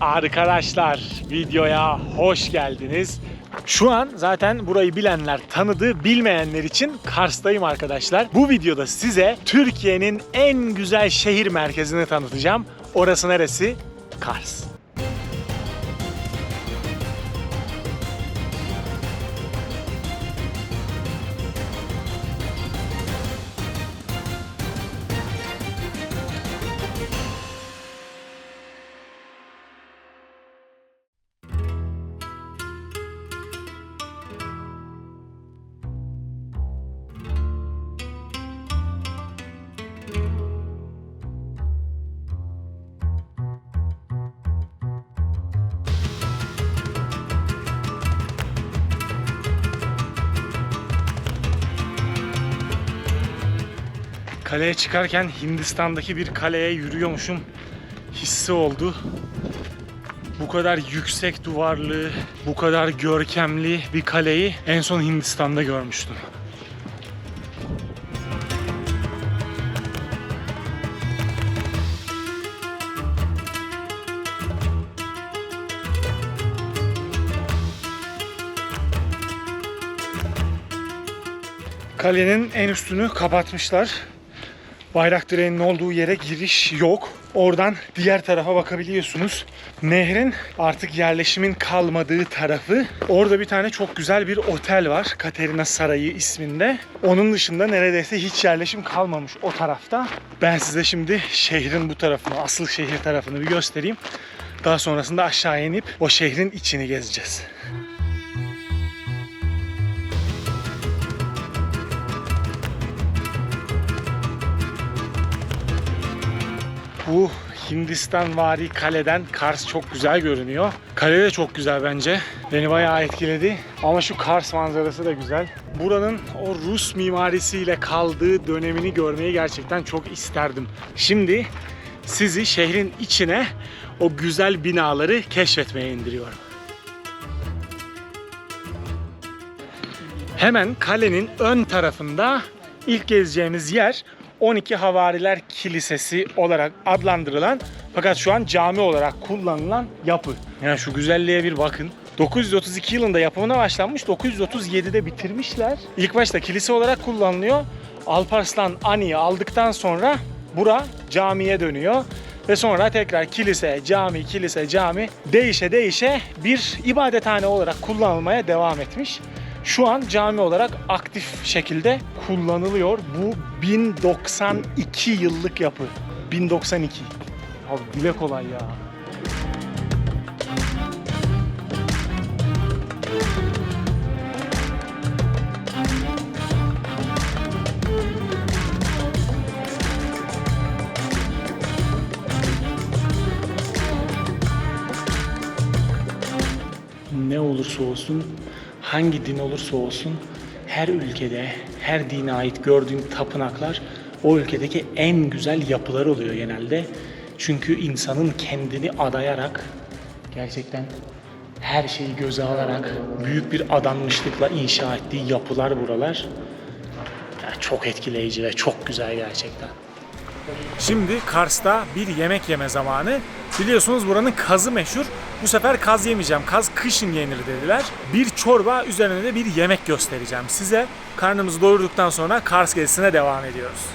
Arkadaşlar videoya hoş geldiniz. Şu an zaten burayı bilenler tanıdı, bilmeyenler için Kars'tayım arkadaşlar. Bu videoda size Türkiye'nin en güzel şehir merkezini tanıtacağım. Orası neresi? Kars. Kaleye çıkarken Hindistan'daki bir kaleye yürüyormuşum hissi oldu. Bu kadar yüksek duvarlı, bu kadar görkemli bir kaleyi en son Hindistan'da görmüştüm. Kalenin en üstünü kapatmışlar. Bayrak direğinin olduğu yere giriş yok. Oradan diğer tarafa bakabiliyorsunuz. Nehrin artık yerleşimin kalmadığı tarafı. Orada bir tane çok güzel bir otel var. Katerina Sarayı isminde. Onun dışında neredeyse hiç yerleşim kalmamış o tarafta. Ben size şimdi şehrin bu tarafını, asıl şehir tarafını bir göstereyim. Daha sonrasında aşağı inip o şehrin içini gezeceğiz. Bu Hindistan vari kaleden Kars çok güzel görünüyor. Kale de çok güzel bence. Beni bayağı etkiledi. Ama şu Kars manzarası da güzel. Buranın o Rus mimarisiyle kaldığı dönemini görmeyi gerçekten çok isterdim. Şimdi sizi şehrin içine o güzel binaları keşfetmeye indiriyorum. Hemen kalenin ön tarafında ilk gezeceğimiz yer 12 Havariler Kilisesi olarak adlandırılan fakat şu an cami olarak kullanılan yapı. Yani şu güzelliğe bir bakın. 932 yılında yapımına başlanmış, 937'de bitirmişler. İlk başta kilise olarak kullanılıyor. Alparslan Ani'yi aldıktan sonra bura camiye dönüyor. Ve sonra tekrar kilise, cami, kilise, cami değişe değişe bir ibadethane olarak kullanılmaya devam etmiş. Şu an cami olarak aktif şekilde kullanılıyor. Bu 1092 yıllık yapı. 1092. Abi dile kolay ya. ne olursa olsun, hangi din olursa olsun her ülkede, her dine ait gördüğün tapınaklar o ülkedeki en güzel yapılar oluyor genelde. Çünkü insanın kendini adayarak gerçekten her şeyi göze alarak büyük bir adanmışlıkla inşa ettiği yapılar buralar. Ya çok etkileyici ve çok güzel gerçekten. Şimdi Kars'ta bir yemek yeme zamanı. Biliyorsunuz buranın kazı meşhur. Bu sefer kaz yemeyeceğim. Kaz kışın yenir dediler. Bir çorba üzerine de bir yemek göstereceğim size. Karnımızı doyurduktan sonra Kars gezisine devam ediyoruz.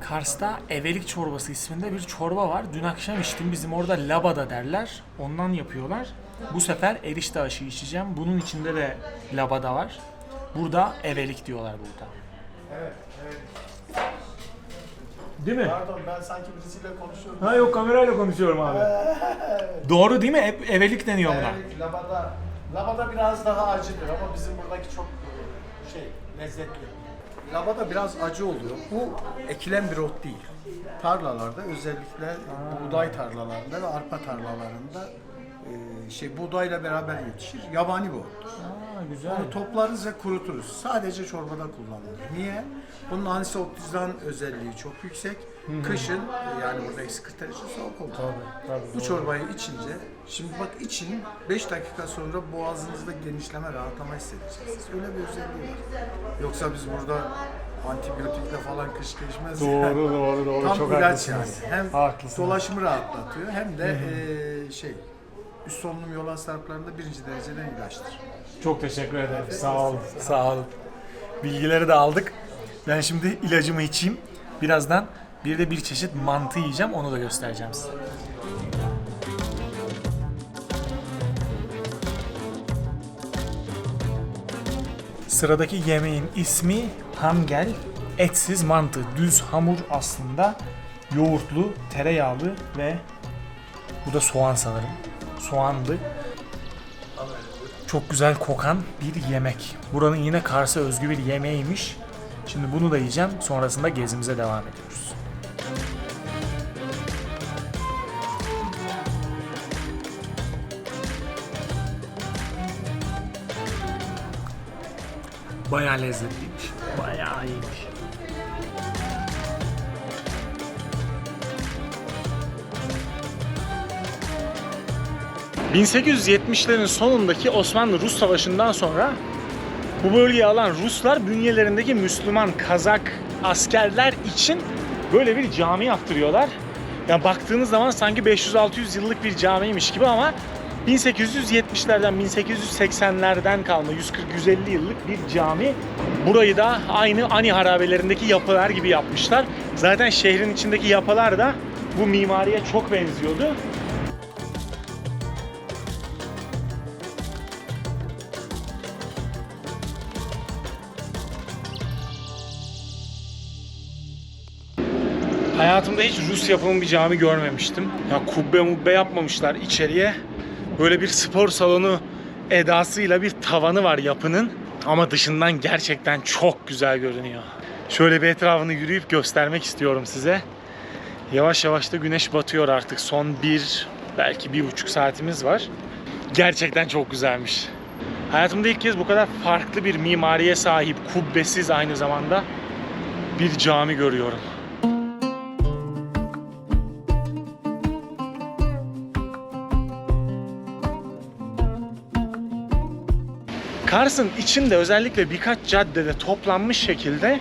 Kars'ta evelik çorbası isminde bir çorba var. Dün akşam içtim. Bizim orada labada derler. Ondan yapıyorlar. Bu sefer erişte aşı içeceğim. Bunun içinde de labada var. Burada evelik diyorlar burada. Değil mi? Pardon ben sanki birisiyle konuşuyorum. Ha yok kamerayla konuşuyorum abi. Doğru değil mi? Evelik deniyor buna. Evet, labada, labada biraz daha acıdır ama bizim buradaki çok e, şey lezzetli. Labada biraz acı oluyor. Bu ekilen bir ot değil. Tarlalarda özellikle buğday tarlalarında ve arpa tarlalarında e, şey buğdayla beraber yetişir. Yabani bu ot. Aa, güzel. Onu toplarız ve kuruturuz. Sadece çorbada kullanılır. Niye? Bunun antioksidan özelliği çok yüksek. Kışın yani burada eksi 40 derece soğuk olur. Bu çorbayı içince, şimdi bak için 5 dakika sonra boğazınızda genişleme, rahatlama hissedeceksiniz. Öyle bir özelliği var. Yoksa biz burada antibiyotikle falan kış geçmez. yani. Doğru doğru doğru Tam çok ilaç haklısınız. yani. Hem Haklısınız. dolaşımı rahatlatıyor hem de eee, şey üst solunum yol hastalıklarında birinci dereceden ilaçtır. Çok teşekkür ederim. Sağ olun. Sağ olun. Bilgileri de aldık. Ben şimdi ilacımı içeyim. Birazdan bir de bir çeşit mantı yiyeceğim. Onu da göstereceğim size. Sıradaki yemeğin ismi hamgel. Etsiz mantı. Düz hamur aslında. Yoğurtlu, tereyağlı ve bu da soğan sanırım. Soğanlı. Çok güzel kokan bir yemek. Buranın yine Kars'a özgü bir yemeğiymiş. Şimdi bunu da yiyeceğim. Sonrasında gezimize devam ediyoruz. Bayağı lezzetliymiş. Bayağı iyiymiş. ...1870'lerin sonundaki Osmanlı-Rus Savaşı'ndan sonra bu bölgeyi alan Ruslar bünyelerindeki Müslüman Kazak askerler için böyle bir cami yaptırıyorlar. Ya baktığınız zaman sanki 500-600 yıllık bir camiymiş gibi ama 1870'lerden 1880'lerden kalma 140-150 yıllık bir cami. Burayı da aynı Ani harabelerindeki yapılar gibi yapmışlar. Zaten şehrin içindeki yapılar da bu mimariye çok benziyordu. Hayatımda hiç Rus yapımı bir cami görmemiştim. Ya kubbe mubbe yapmamışlar içeriye. Böyle bir spor salonu edasıyla bir tavanı var yapının. Ama dışından gerçekten çok güzel görünüyor. Şöyle bir etrafını yürüyüp göstermek istiyorum size. Yavaş yavaş da güneş batıyor artık. Son bir, belki bir buçuk saatimiz var. Gerçekten çok güzelmiş. Hayatımda ilk kez bu kadar farklı bir mimariye sahip, kubbesiz aynı zamanda bir cami görüyorum. Kars'ın içinde özellikle birkaç caddede toplanmış şekilde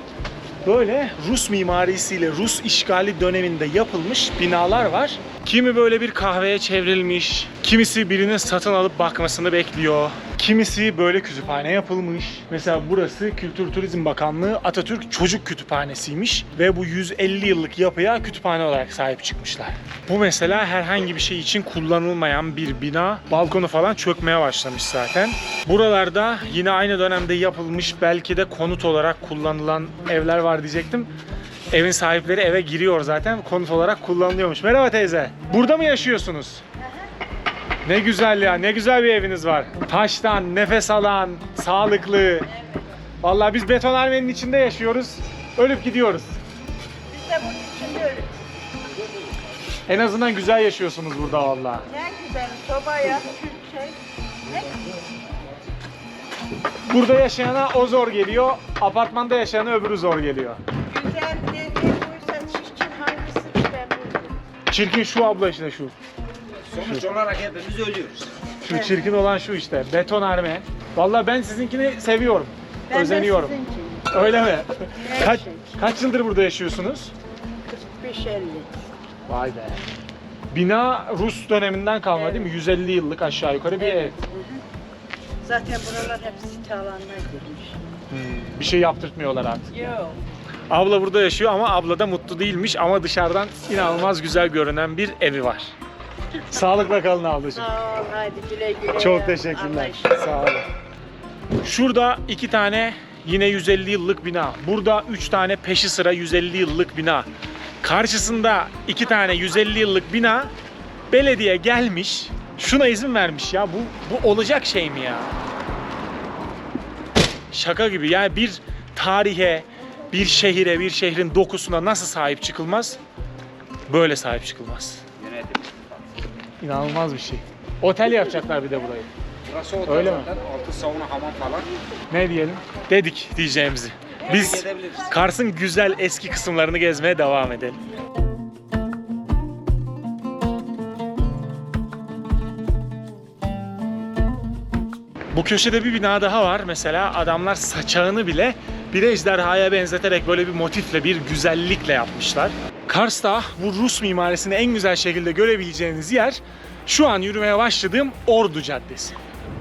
böyle Rus mimarisiyle Rus işgali döneminde yapılmış binalar var. Kimi böyle bir kahveye çevrilmiş, kimisi birinin satın alıp bakmasını bekliyor. Kimisi böyle kütüphane yapılmış. Mesela burası Kültür Turizm Bakanlığı Atatürk Çocuk Kütüphanesi'ymiş ve bu 150 yıllık yapıya kütüphane olarak sahip çıkmışlar. Bu mesela herhangi bir şey için kullanılmayan bir bina. Balkonu falan çökmeye başlamış zaten. Buralarda yine aynı dönemde yapılmış belki de konut olarak kullanılan evler var diyecektim. Evin sahipleri eve giriyor zaten konut olarak kullanılıyormuş. Merhaba teyze. Burada mı yaşıyorsunuz? Ne güzel ya, ne güzel bir eviniz var. Taştan, nefes alan, sağlıklı. Vallahi biz betonarmenin içinde yaşıyoruz. Ölüp gidiyoruz. Biz de bunun için ölürüz. En azından güzel yaşıyorsunuz burada vallahi. Ne güzel soba yap, kül şey. Ne Burada yaşayana o zor geliyor, apartmanda yaşayana öbürü zor geliyor. güzel dediğin buysa çirkin hangisi işte bu. Çirkin şu abla işte şu. Sonuç olarak hepimiz ölüyoruz. Şu çirkin olan şu işte. Betonarme. Vallahi ben sizinkini seviyorum. Ben de Özeniyorum. sizinki. Öyle mi? Kaç, şey. kaç yıldır burada yaşıyorsunuz? 45-50. Vay be. Bina Rus döneminden kalma değil mi? 150 yıllık aşağı yukarı bir ev. Zaten buralar hepsi talanına girmiş. Bir şey yaptırtmıyorlar artık. Yok. Abla burada yaşıyor ama abla da mutlu değilmiş ama dışarıdan inanılmaz güzel görünen bir evi var. Sağlıkla kalın ablacığım. Sağ ol, hadi güle güle. Çok teşekkürler. Sağ olun. Şurada iki tane yine 150 yıllık bina. Burada üç tane peşi sıra 150 yıllık bina. Karşısında iki tane 150 yıllık bina. Belediye gelmiş. Şuna izin vermiş ya. Bu, bu olacak şey mi ya? Şaka gibi. Yani bir tarihe, bir şehire, bir şehrin dokusuna nasıl sahip çıkılmaz? Böyle sahip çıkılmaz. İnanılmaz bir şey. Otel yapacaklar bir de burayı. Burası otel Öyle mi? zaten. Altı sauna hamam falan. Ne diyelim? Dedik diyeceğimizi. Biz. Kars'ın güzel eski kısımlarını gezmeye devam edelim. Bu köşede bir bina daha var. Mesela adamlar saçağını bile bir ejderhaya benzeterek böyle bir motifle, bir güzellikle yapmışlar. Kars'ta bu Rus mimarisini en güzel şekilde görebileceğiniz yer Şu an yürümeye başladığım Ordu Caddesi.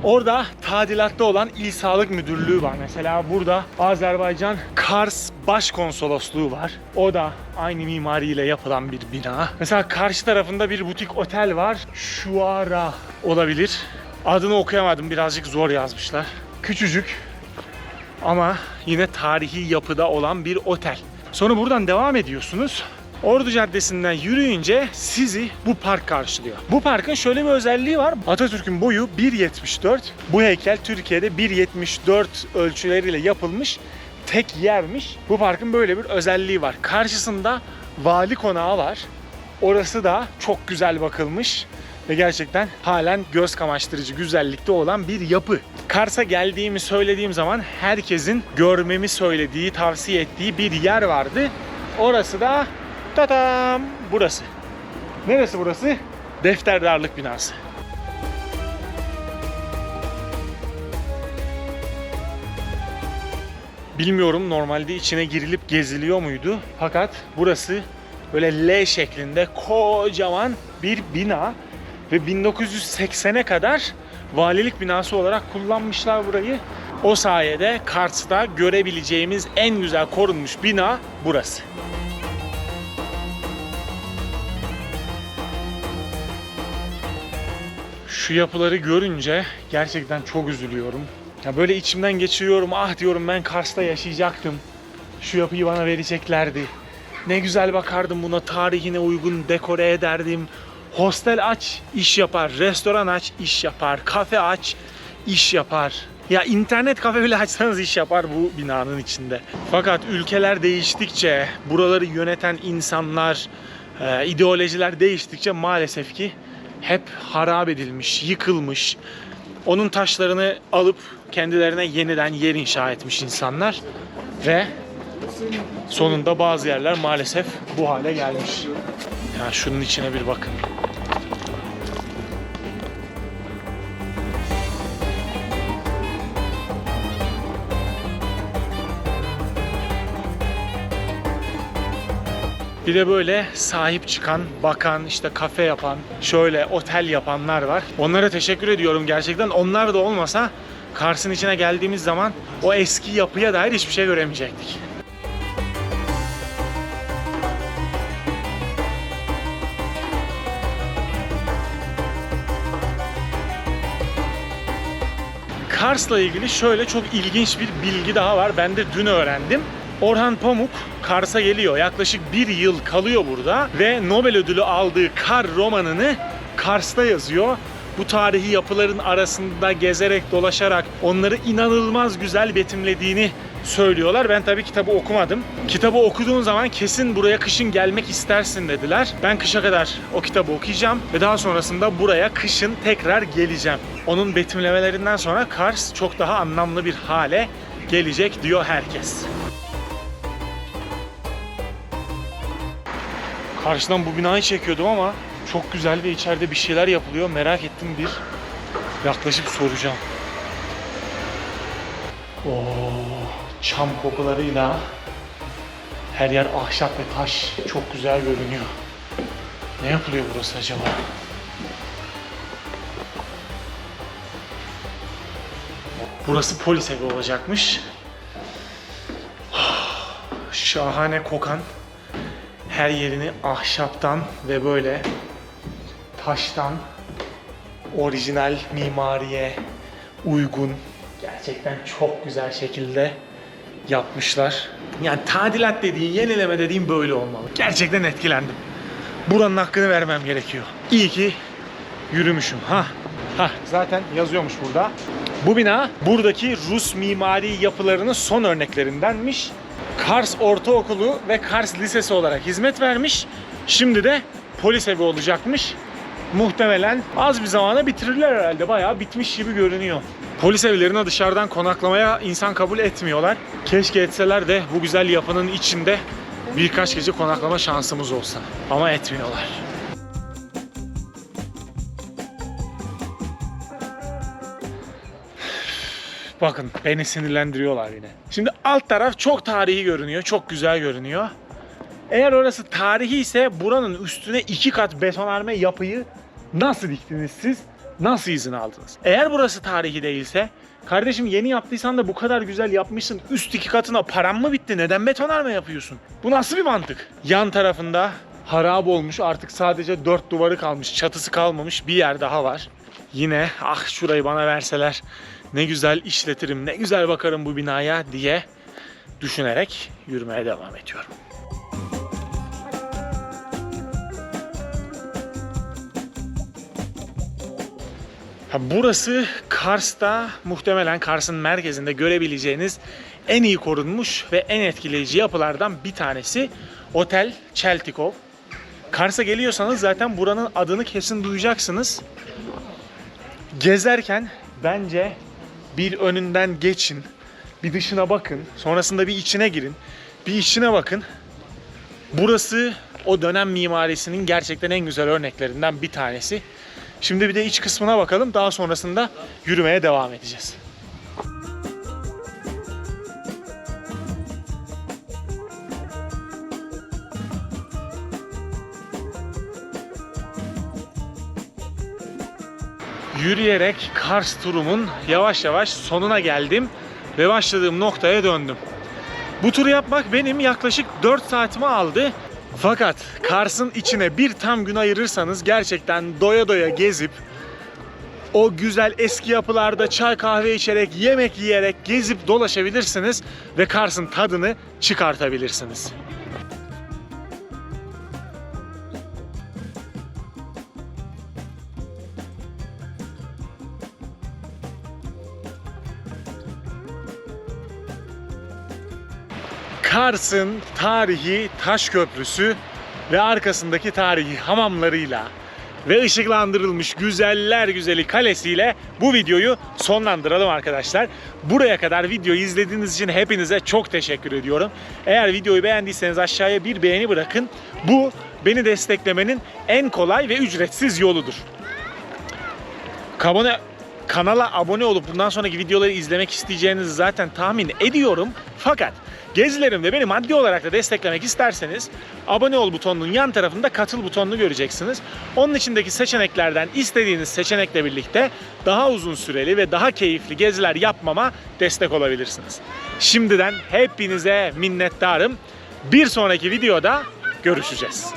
Orada tadilatta olan İl Sağlık Müdürlüğü var. Mesela burada Azerbaycan Kars Başkonsolosluğu var. O da aynı mimariyle yapılan bir bina. Mesela karşı tarafında bir butik otel var. Şuara olabilir. Adını okuyamadım. Birazcık zor yazmışlar. Küçücük ama yine tarihi yapıda olan bir otel. Sonra buradan devam ediyorsunuz. Ordu Caddesi'nden yürüyünce sizi bu park karşılıyor. Bu parkın şöyle bir özelliği var. Atatürk'ün boyu 1.74. Bu heykel Türkiye'de 1.74 ölçüleriyle yapılmış tek yermiş. Bu parkın böyle bir özelliği var. Karşısında vali konağı var. Orası da çok güzel bakılmış ve gerçekten halen göz kamaştırıcı güzellikte olan bir yapı. Kars'a geldiğimi söylediğim zaman herkesin görmemi söylediği, tavsiye ettiği bir yer vardı. Orası da tatam burası. Neresi burası? Defterdarlık binası. Bilmiyorum normalde içine girilip geziliyor muydu? Fakat burası böyle L şeklinde kocaman bir bina ve 1980'e kadar valilik binası olarak kullanmışlar burayı. O sayede Kars'ta görebileceğimiz en güzel korunmuş bina burası. Şu yapıları görünce gerçekten çok üzülüyorum. Ya böyle içimden geçiriyorum. Ah diyorum ben Kars'ta yaşayacaktım. Şu yapıyı bana vereceklerdi. Ne güzel bakardım buna tarihine uygun dekore ederdim. Hostel aç, iş yapar. Restoran aç, iş yapar. Kafe aç, iş yapar. Ya internet kafe bile açsanız iş yapar bu binanın içinde. Fakat ülkeler değiştikçe, buraları yöneten insanlar, e, ideolojiler değiştikçe maalesef ki hep harap edilmiş, yıkılmış. Onun taşlarını alıp kendilerine yeniden yer inşa etmiş insanlar ve sonunda bazı yerler maalesef bu hale gelmiş. Ya şunun içine bir bakın. Bir de böyle sahip çıkan, bakan, işte kafe yapan, şöyle otel yapanlar var. Onlara teşekkür ediyorum gerçekten. Onlar da olmasa Kars'ın içine geldiğimiz zaman o eski yapıya dair hiçbir şey göremeyecektik. Kars'la ilgili şöyle çok ilginç bir bilgi daha var. Ben de dün öğrendim. Orhan Pamuk Kars'a geliyor. Yaklaşık bir yıl kalıyor burada ve Nobel ödülü aldığı Kar romanını Kars'ta yazıyor. Bu tarihi yapıların arasında gezerek dolaşarak onları inanılmaz güzel betimlediğini söylüyorlar. Ben tabii kitabı okumadım. Kitabı okuduğun zaman kesin buraya kışın gelmek istersin dediler. Ben kışa kadar o kitabı okuyacağım ve daha sonrasında buraya kışın tekrar geleceğim. Onun betimlemelerinden sonra Kars çok daha anlamlı bir hale gelecek diyor herkes. Karşıdan bu binayı çekiyordum ama çok güzel ve içeride bir şeyler yapılıyor. Merak ettim bir yaklaşıp soracağım. Oo, çam kokularıyla her yer ahşap ve taş çok güzel görünüyor. Ne yapılıyor burası acaba? Burası polis evi olacakmış. Şahane kokan her yerini ahşaptan ve böyle taştan orijinal mimariye uygun gerçekten çok güzel şekilde yapmışlar. Yani tadilat dediğin, yenileme dediğin böyle olmalı. Gerçekten etkilendim. Buranın hakkını vermem gerekiyor. İyi ki yürümüşüm. Ha. Ha zaten yazıyormuş burada. Bu bina buradaki Rus mimari yapılarının son örneklerindenmiş. Kars Ortaokulu ve Kars Lisesi olarak hizmet vermiş. Şimdi de polis evi olacakmış. Muhtemelen az bir zamana bitirirler herhalde. Bayağı bitmiş gibi görünüyor. Polis evlerine dışarıdan konaklamaya insan kabul etmiyorlar. Keşke etseler de bu güzel yapının içinde birkaç gece konaklama şansımız olsa. Ama etmiyorlar. Bakın beni sinirlendiriyorlar yine. Şimdi alt taraf çok tarihi görünüyor, çok güzel görünüyor. Eğer orası tarihi ise buranın üstüne iki kat betonarme yapıyı Nasıl diktiniz siz? Nasıl izin aldınız? Eğer burası tarihi değilse Kardeşim yeni yaptıysan da bu kadar güzel yapmışsın. Üst iki katına param mı bitti? Neden betonarme yapıyorsun? Bu nasıl bir mantık? Yan tarafında harap olmuş artık sadece dört duvarı kalmış. Çatısı kalmamış bir yer daha var. Yine ah şurayı bana verseler ne güzel işletirim, ne güzel bakarım bu binaya diye düşünerek yürümeye devam ediyorum. Burası Kars'ta muhtemelen Kars'ın merkezinde görebileceğiniz en iyi korunmuş ve en etkileyici yapılardan bir tanesi Otel Çeltikov. Kars'a geliyorsanız zaten buranın adını kesin duyacaksınız. Gezerken bence bir önünden geçin, bir dışına bakın, sonrasında bir içine girin, bir içine bakın. Burası o dönem mimarisinin gerçekten en güzel örneklerinden bir tanesi. Şimdi bir de iç kısmına bakalım. Daha sonrasında yürümeye devam edeceğiz. Yürüyerek Kars turumun yavaş yavaş sonuna geldim ve başladığım noktaya döndüm. Bu turu yapmak benim yaklaşık 4 saatimi aldı. Fakat Kars'ın içine bir tam gün ayırırsanız gerçekten doya doya gezip o güzel eski yapılarda çay kahve içerek, yemek yiyerek gezip dolaşabilirsiniz ve Kars'ın tadını çıkartabilirsiniz. Kars'ın tarihi taş köprüsü ve arkasındaki tarihi hamamlarıyla ve ışıklandırılmış güzeller güzeli kalesiyle bu videoyu sonlandıralım arkadaşlar. Buraya kadar videoyu izlediğiniz için hepinize çok teşekkür ediyorum. Eğer videoyu beğendiyseniz aşağıya bir beğeni bırakın. Bu beni desteklemenin en kolay ve ücretsiz yoludur. Abone, kanala abone olup bundan sonraki videoları izlemek isteyeceğinizi zaten tahmin ediyorum. Fakat gezilerimde beni maddi olarak da desteklemek isterseniz abone ol butonunun yan tarafında katıl butonunu göreceksiniz. Onun içindeki seçeneklerden istediğiniz seçenekle birlikte daha uzun süreli ve daha keyifli geziler yapmama destek olabilirsiniz. Şimdiden hepinize minnettarım. Bir sonraki videoda görüşeceğiz.